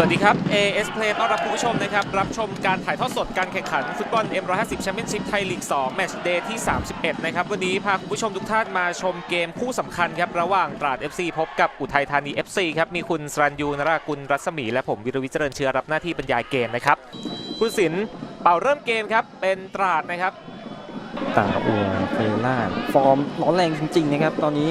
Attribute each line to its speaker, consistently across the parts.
Speaker 1: สวัสดีครับ AS Play ต้อนรับคุณผู้ชมนะครับ รับชมการถ่ายทอดสดการแข่งขันฟุตบอล M150 Championship ไทยลีก 2 แมตช์เดย์ที่ 31 นะครับ วันนี้พาคุณผู้ชมทุกท่านมาชมเกมคู่สำคัญครับ ระหว่างตราด FC พบกับอุทัยธานี FC ครับ มีคุณสรัญยูนรากุลรัศมี และผมวิรวิทย์เจริญเชื้อรับหน้าที่บรรยายเกมนะครับคุณศิลป์เป่าเริ่มเกมครับเป็นตราดนะครับ
Speaker 2: ตาอัวเฟล่าฟอร์มร้อนแรงจริงๆนะครับตอนนี้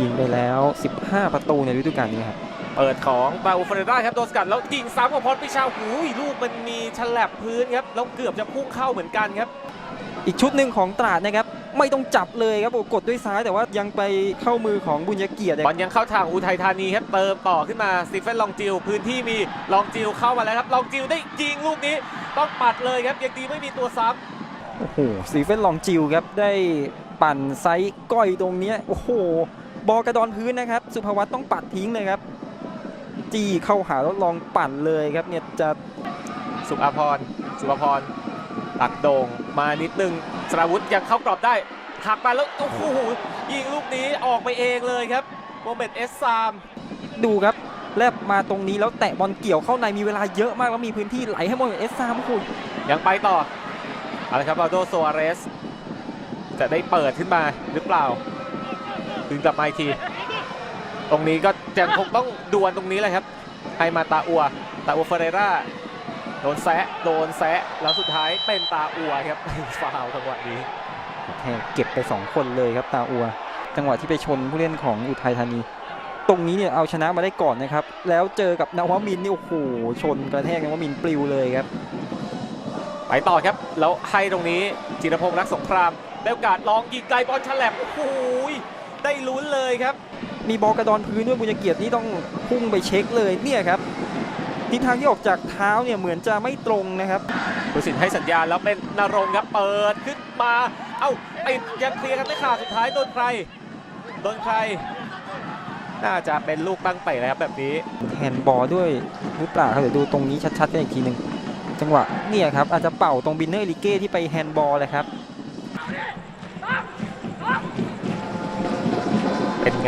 Speaker 2: ยิงไปแล้ว 15 ประตูในฤดูกาลนี้ครับ
Speaker 1: เปิดของบาอูเฟเรราครับโดนสกัดแล้วยิงซ้ำของพรพิชาหูยลูกมันมีฉลับพื้นครับแล้วเกือบจะพุ่งเข้าเหมือนกันครับ
Speaker 2: อีกชุดหนึ่งของตราดนะครับไม่ต้องจับเลยครับโอ้กดด้วยซ้ายแต่ว่ายังไปเข้ามือของบุญยเกียรติ
Speaker 1: บอลยังเข้าทางอุทัยธานีครับเติมต่อขึ้นมาสตีเฟนลองจิวพื้นที่มีลองจิวเข้ามาแล้วครับลองจิวได้ยิงลูกนี้ต้องปัดเลยครับยังดีไม่มีตัวซ้
Speaker 2: โอ้โหสีเฟนลองจิวครับได้ปั่นไซส์ก้อยตรงเนี้ยโอ้โห บอลกระดอนพื้นนะครับ สุภวัตต้องปัดทิ้งเลยครับ จี้เข้าหาแล้วลองปั่นเลยครับเนี่ยจะำ
Speaker 1: สุภาพรสุภาพรตักโด่งมานิดนึงสราวุธยังเข้ากรอบได้หักมาแล้วโอ้โหยิงลูกนี้ออกไปเองเลยครับโมเมนต์เอสซาม
Speaker 2: ดูครับแลบมาตรงนี้แล้วแตะบอลเกี่ยวเข้าในมีเวลาเยอะมากแล้วมีพื้นที่ไหลให้หมดเอสซามโอ้โห
Speaker 1: ยังไปต่อเอาละครับบาโดโซอาเรสจะได้เปิดขึ้นมาหรือเปล่าถึงกลับมาอีกที ตรงนี้ก็ ยังคงต้องดวลตรงนี้เลยครับให้มาตาอัวตาอัวเฟเรราโดนแซะโดนแซะแล้วสุดท้ายเป็นตาอัวครับฟาวล์จังหวะนี้
Speaker 2: แทงเก็บไป 2 คนเลยครับตาอัว จังหวะที่ไปชนผู้เล่นของอุทัยธานี ตรงนี้เนี่ยเอาชนะมาได้ก่อนนะครับ แล้วเจอกับนวมินทร์นี่โอ้โหชนกระแทกนวมินทร์ปลิวเลยครับ
Speaker 1: ไปต่อครับแล้วให้ตรงนี้จิรพงษ์รักสงครามได้โอกาสลองยิงไกลบอลฉลับโอ้โหได้ลุ้นเลยครับ
Speaker 2: มีบอลกระดอนพื้นด้วยบุญเกียรตินี่ต้องพุ่งไปเช็คเลยเนี่ยครับทิศทางที่ออกจากเท้าเนี่ยเหมือนจะไม่ตรงนะครับ
Speaker 1: ผู้สินให้สัญญาณแล้วเป็นนรงค์ครับเปิดขึ้นมา เอ้าติดยังเคลียร์กันไม่ขาดสุดท้ายโดนใครโดนใคร น่าจะเป็นลูกตั้งเตะแล้วครับแบบนี้
Speaker 2: แฮนด์บอลด้วยหรือเปล่าครับเดี๋ยวดูตรงนี้ชัดๆกันอีกทีหนึ่งจังหวะเนี่ยครับอาจจะเป่าตรงบินเนอร์ลิเก้ที่ไปแฮนด์บอลเลยครับ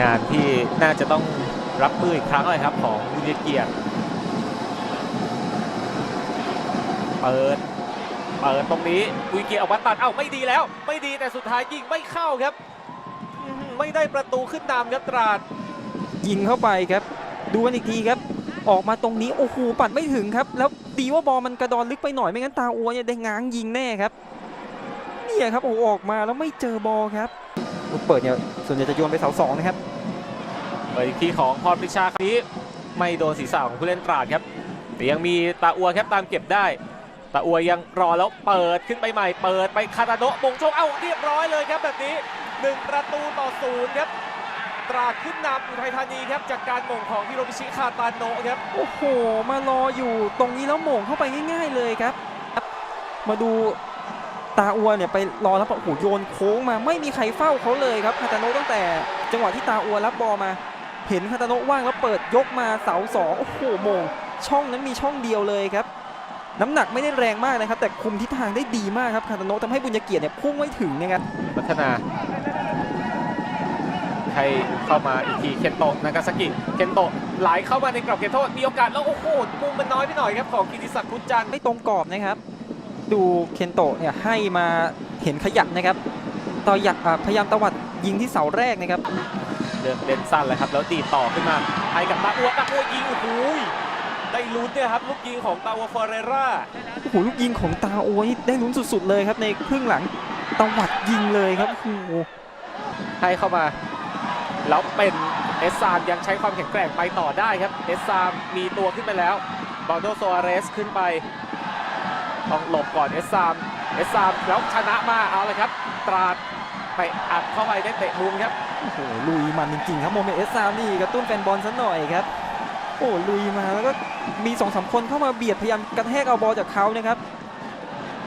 Speaker 1: งานที่น่าจะต้องรับมืออีกครั้งเลยครับของบุญเกียรติเปิดเปิดตรงนี้บุญเกียรติออกมาตัดเอ้าไม่ดีแล้ว ไม่ดีแต่สุดท้ายยิงไม่เข้าครับ ไม่ได้ประตูขึ้นนำครับตราด
Speaker 2: ยิงเข้าไปครับ ดูกันอีกทีครับ ออกมาตรงนี้โอ้โหปัดไม่ถึงครับ แล้วดีว่าบอลมันกระดอนลึกไปหน่อยไม่งั้นตาอัวเนี่ยได้ง้างยิงแน่ครับเนี่ยครับโอ้ออกมาแล้วไม่เจอบอลครับ ลูกเปิดเนี่ยส่วนใหญ่จะโยนไปเสาสองนะครับ
Speaker 1: เปิดอีกทีของพรปริชาครั้งนี้ไม่โดนศีรษะของผู้เล่นตราดครับแต่ยังมีตาอัวครับตามเก็บได้ตาอัวยังรอแล้วเปิดขึ้นไปใหม่เปิดไปคาตาโนะมงชงเอ้าเรียบร้อยเลยครับแบบนี้หนึ่งประตูต่อศูนย์ครับตราดขึ้นนำอุทัยธานีครับจากการหม่งของฮิโรมิชิคาตาโนะครับ
Speaker 2: โอ้โห มารออยู่ตรงนี้แล้วโหม่งเข้าไปง่าย ๆเลยครับ มาดู ตาอัวเนี่ยไปรอแล้วโอ้โหโยนโค้งมาไม่มีใครเฝ้าเขาเลยครับคาตาโนะตั้งแต่ จังหวะที่ตาอัวรับบอลมา เห็นคาตาโนะว่างแล้วเปิดยกมาเสาสองโอ้โหโหม่งช่องนั้นมีช่องเดียวเลยครับน้ำหนักไม่ได้แรงมากนะครับ แต่คุมทิศทางได้ดีมากครับคาตาโนะทำให้บุญญเกียรติเนี่ยพุ่งไม่ถึงนะครับ
Speaker 1: พัฒนาให้เข้ามาอีกทีเคนโตะนากาซากิเคนโตะไหลเข้ามาในกรอบเขตโทษมีโอกาสแล้วโอ้โหมุมมันน้อยไปหน่อยครับของกิติศักดิ์พุทธจันทร์
Speaker 2: ไม่ตรงกรอบนะครับ ดูเคนโตะเนี่ยให้มาเห็นขยับนะครับต่ออยากอ่าพยายามตวัดยิงที่เสาแรกนะครับ
Speaker 1: เดินเล่นสั้นเลยครับ แล้วดีดต่อขึ้นมาให้กับตาอัวตาอัวยิงโอ้โหได้ลุ้นเนี่ยครับลูกยิงของตาอัวเฟอเรร่า
Speaker 2: โอ้โหลูกยิงของตาโอ้ยได้ลุ้นสุด ๆ เลยครับในครึ่งหลังตวัดยิงเลยครับโอ้โห
Speaker 1: ให้เข้ามาแล้วเป็นเอสซามยังใช้ความแข็งแกร่งไปต่อได้ครับเอสซามมีตัวขึ้นไปแล้วบอลโดโซอาเรสขึ้นไป ต้องหลบก่อนเอสซามเอสซามแล้วชนะมาเอาเลยครับ ตราดไปอัดเข้าไปได้เตะมุมครับ
Speaker 2: โอ้โหลุยมันจริงๆครับโมเมนต์เอสซามนี่กระตุ้นแฟนบอลซะหน่อยครับโอ้ลุยมาแล้วก็มีสองสามคนเข้ามาเบียดพยายามกระแทกเอาบอลจากเขานะครับ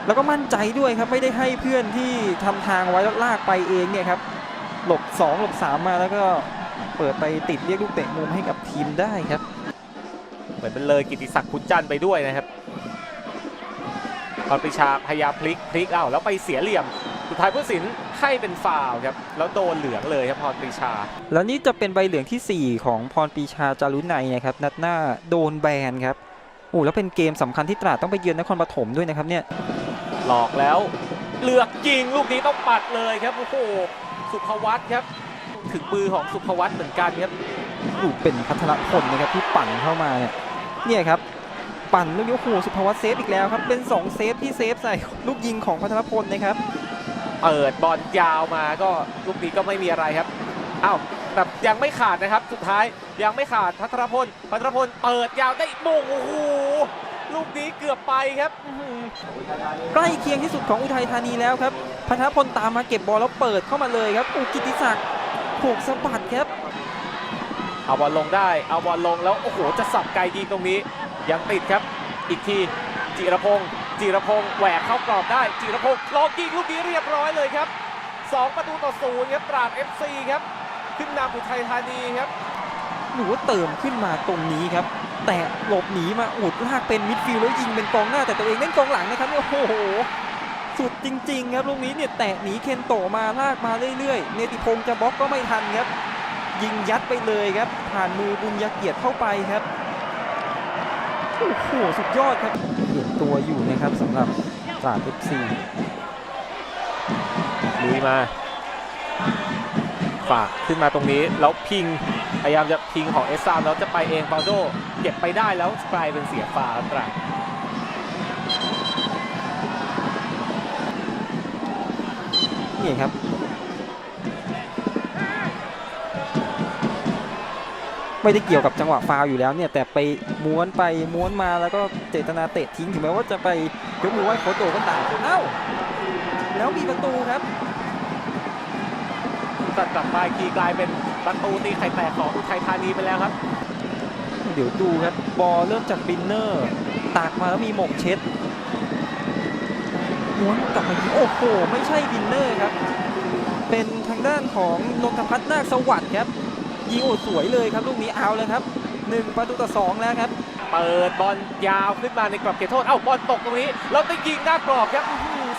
Speaker 2: แล้วก็มั่นใจด้วยครับไม่ได้ให้เพื่อนที่ทำทางไว้แล้วลากไปเองเนี่ยครับหลบสองหลบสามมาแล้วก็เปิดไปติดเรียกลูกเตะมุมให้กับทีมได้ครับ
Speaker 1: เหมือนเป็นเลยกิติศักดิ์พุทธจันทร์ไปด้วยนะครับ พรปริชาพยายามพลิกพลิกเอาแล้วไปเสียเหลี่ยม สุดท้ายผู้ตัดสินให้เป็นฟาวล์ครับแล้วโดนเหลืองเลยครับพรปรีชา
Speaker 2: แล้วนี่จะเป็นใบเหลืองทีสี่4 ของพรปรีชาจารุนัยนะครับนัดหน้าโดนแบนครับโอ้แล้วเป็นเกมสำคัญที่ตราดต้องไปเยือนนครปฐมด้วยนะครับเนี่ย
Speaker 1: หลอกแล้วเลือกยิงลูกนี้ต้องปัดเลยครับโอ้โหสุภวัตครับถึงมือของสุภวัตเหมือนกันครับ
Speaker 2: อูเป็นพัทรพลนะครับที่ปั่นเข้ามาเนี่ยเนี่ยครับ ปั่นลูกยกหูสุภวัตเซฟอีกแล้วครับ เป็น 2 เซฟที่เซฟใส่ลูกยิงของพัทรพลนะครับ
Speaker 1: เปิดบอลยาวมาก็ลูกนี้ก็ไม่มีอะไรครับอ้าวแต่ยังไม่ขาดนะครับ สุดท้ายยังไม่ขาดพัทรพลพัทรพลเปิดยาวได้โมงโอ้โหลูกนี้เกือบไปครับอื้อหือ
Speaker 2: ใกล้เคียงที่สุดของอุทัยธานีแล้วครับพัทรพลตามมาเก็บบอลแล้วเปิดเข้ามาเลยครับอูกิติศักดิ์ถูกสะบัดครับ
Speaker 1: เอาบอลลงได้ เอาบอลลงแล้วโอ้โหจะสับไกลดีตรงนี้ ยังติดครับ อีกทีจิรพงศ์จิรพงศ์แหวกเข้ากรอบได้ จิรพงศ์ลองยิงลูกนี้เรียบร้อยเลยครับสองประตูต่อศูนย์ครับตราด FC ครับ ขึ้นนำอุทัยธานีครับ
Speaker 2: หนูว่าเติมขึ้นมาตรงนี้ครับ แต่หลบหนีมาอุดลากเป็นมิดฟิลด์แล้วยิงเป็นกองหน้าแต่ตัวเองเล่นกองหลังนะครับเนี่ยโอ้โหสุดจริง ๆ ครับลูกนี้เนี่ยแตะหนีเคนโตมาลากมาเรื่อยๆ เนติพงศ์จะบล็อกก็ไม่ทันครับ ยิงยัดไปเลยครับ ผ่านมือบุญยเกียรติเข้าไปครับ โอ้โหสุดยอดครับเปลี่ยนตัวอยู่นะครับสำหรับตราดเอฟซี
Speaker 1: ลุยมา ฝากขึ้นมาตรงนี้แล้วพิงพยายามจะพิงของเอสซามแล้วจะไปเองบาโดเก็บไปได้แล้วกลายเป็นเสียฟาวล์ตราด
Speaker 2: นี่ครับ ไม่ได้เกี่ยวกับจังหวะฟาวล์อยู่แล้วเนี่ยแต่ไปม้วนไปม้วนมาแล้วก็เจตนาเตะทิ้งถึงแม้ว่าจะไปยกมือไหว้โค้ชโตก็ตามเอ้าแล้วมีประตูครับ
Speaker 1: ตัดกลับมาอีกทีกลายเป็นประตูตีไข่แตกของอุทัยธานีไปแล้วครับ
Speaker 2: เดี๋ยวดูครับบอลเริ่มจากบินเนอร์ตากมาแล้วมีหมกเช็ดม้วนกลับมายิงโอ้โหไม่ใช่บินเนอร์ครับ เป็นทางด้านของนนทพัฒน์นาคสวัสดิ์ครับ ยิงโอ้สวยเลยครับลูกนี้เอาเลยครับหนึ่งประตูต่อสองแล้วครับ
Speaker 1: เปิดบอลยาวขึ้นมาในกรอบเขตโทษ เอ้าบอลตกตรงนี้ แล้วไปยิงหน้ากรอบครับ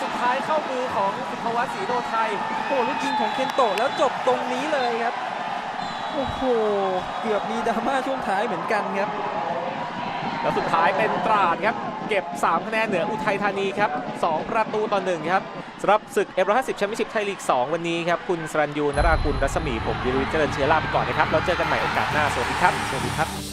Speaker 1: สุดท้ายเข้ามือของสุภวัตศรีโนไทย
Speaker 2: โอ้ลูกยิงของเคนโตะแล้วจบตรงนี้เลยครับ โอ้โห เกือบมีดราม่าช่วงท้ายเหมือนกันครับ
Speaker 1: แล้วสุดท้ายเป็นตราดครับ เก็บ 3 คะแนนเหนืออุทัยธานีครับ 2 ประตูต่อ1ครับสำหรับศึกเอเบอร์ห้าสิบแชมเปี้ยนชิพไทยลีก 2 วันนี้ครับ คุณสรัญยูนรากุลรัศมีผมวิรุวิทย์เจริญเชื้อลาไปก่อนนะครับ แล้วเจอกันใหม่โอกาสหน้า สวัสดีครับ
Speaker 2: สวัสดีครับ